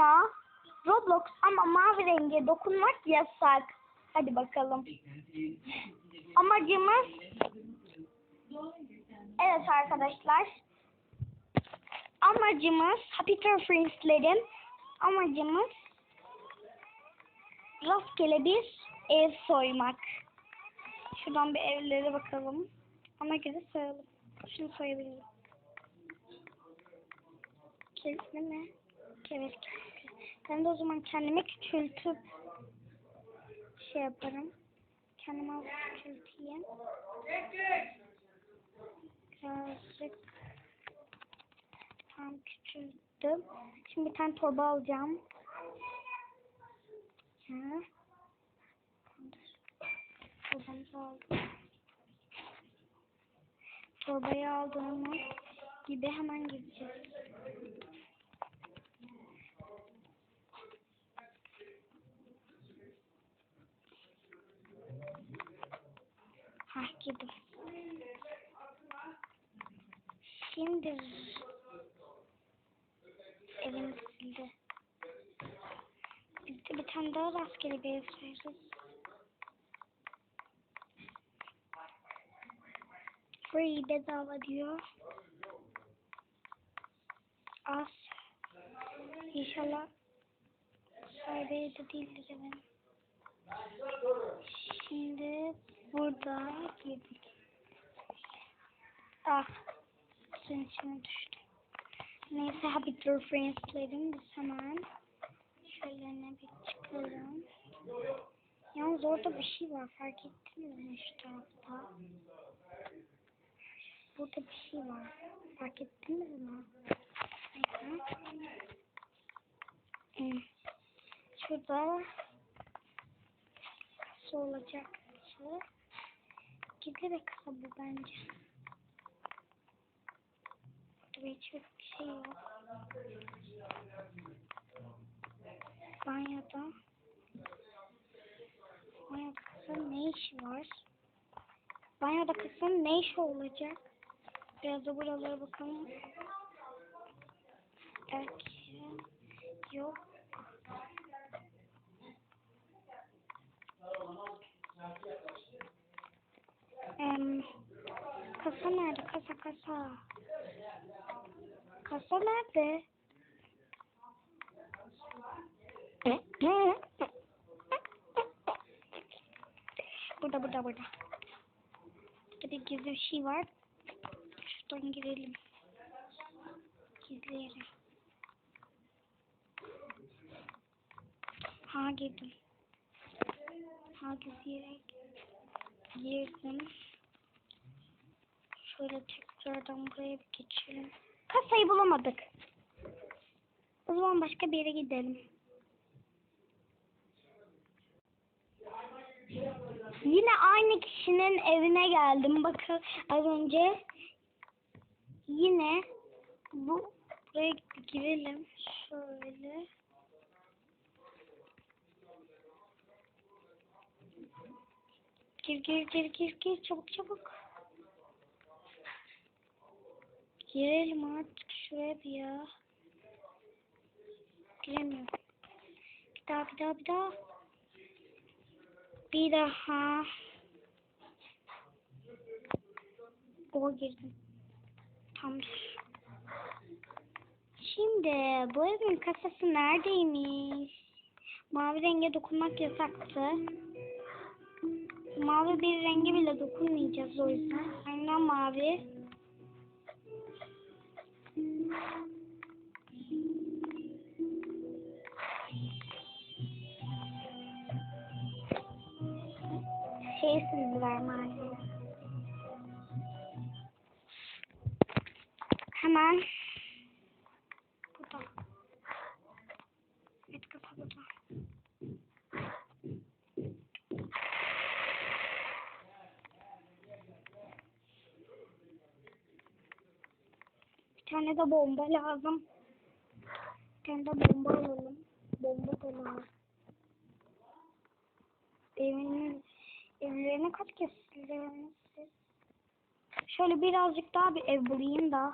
ama Roblox ama mavi renge dokunmak yasak. Hadi bakalım. Amacımız Evet arkadaşlar. Amacımız Happy Friends'lerin amacımız rastgele bir ev soymak. Şuradan bir evlere bakalım. Ona göre sayalım. Şunu soyabilirim. Kilitli mi? Kilitli. Ben de o zaman kendimi küçültüp şey yaparım. Kendimi az küçülteyim. Birazcık tam küçülttüm. Şimdi bir tane torba alacağım. Ha. Torbamızı aldım. Torbayı aldığımız gibi hemen gideceğiz. Girdim. Şimdi evimiz sildi. Biz de bir tane daha rastgele bir ev sayarız. Free bedava diyor. Az. İnşallah sahibi de değildir evin. Şimdi burada girdik. Ah. Suyun içine düştü. Neyse Happy True Friends'lerim biz hemen şöyle ne bir çıkalım. Yalnız orada bir şey var fark ettiniz mi şu tarafta? Burada bir şey var. Fark ettiniz mi? Neyse. Hmm. Şurada kasa olacaktı. Giderek kasa bu bence. Burada hiçbir şey yok. Banyoda Banyoda kızın ne işi var? Banyoda kızın ne işi olacak? Biraz da buralara bakalım. Belki yok. Em, kasa nerede? Kasa kasa. Kasa nerede? Burada burada burada. Bir gizli bir şey var. Şuradan girelim. Gizli. Ha girdim. Ha gizli yere girdim. Şöyle tekrardan buraya bir geçelim. Kasayı bulamadık. O zaman başka bir yere gidelim. Yine aynı kişinin evine geldim. Bakın az önce yine bu buraya girelim. Şöyle. Gir gir gir gir gir çabuk çabuk. Girelim artık şuraya bir ya. Giremiyorum. Bir daha bir daha bir daha. Bir daha. O girdim. Tamamdır. Şimdi bu evin kasası neredeymiş? Mavi renge dokunmak yasaktı. Mavi bir renge bile dokunmayacağız o yüzden. Aynen mavi. 黑死你了吗？你看吗 tane de bomba lazım. Bir tane de bomba alalım. Bomba da lazım. Evinin evlerine kaç kez sildiniz siz? Şöyle birazcık daha bir ev bulayım da.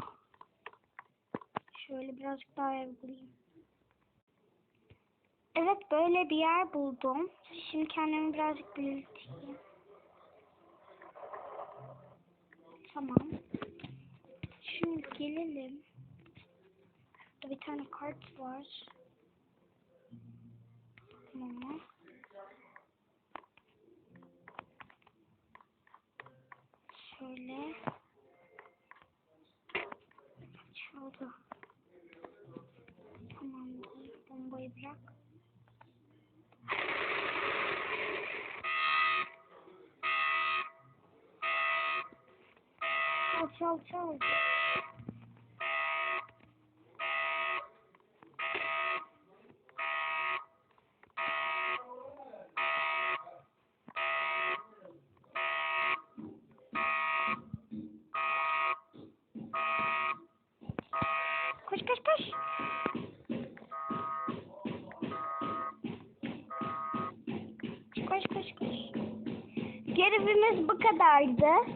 Şöyle birazcık daha ev bulayım. Evet böyle bir yer buldum. Şimdi kendimi birazcık büyüteyim. Tamam. Şimdi gelelim. Burada bir tane kart var. Tamam. Şöyle. Şurada. Tamamdır. Bombayı bırak. Çal çal çal. Koş. Görevimiz bu kadardı.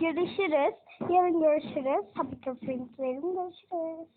Görüşürüz. Yarın görüşürüz. Happy Friends'lerim görüşürüz.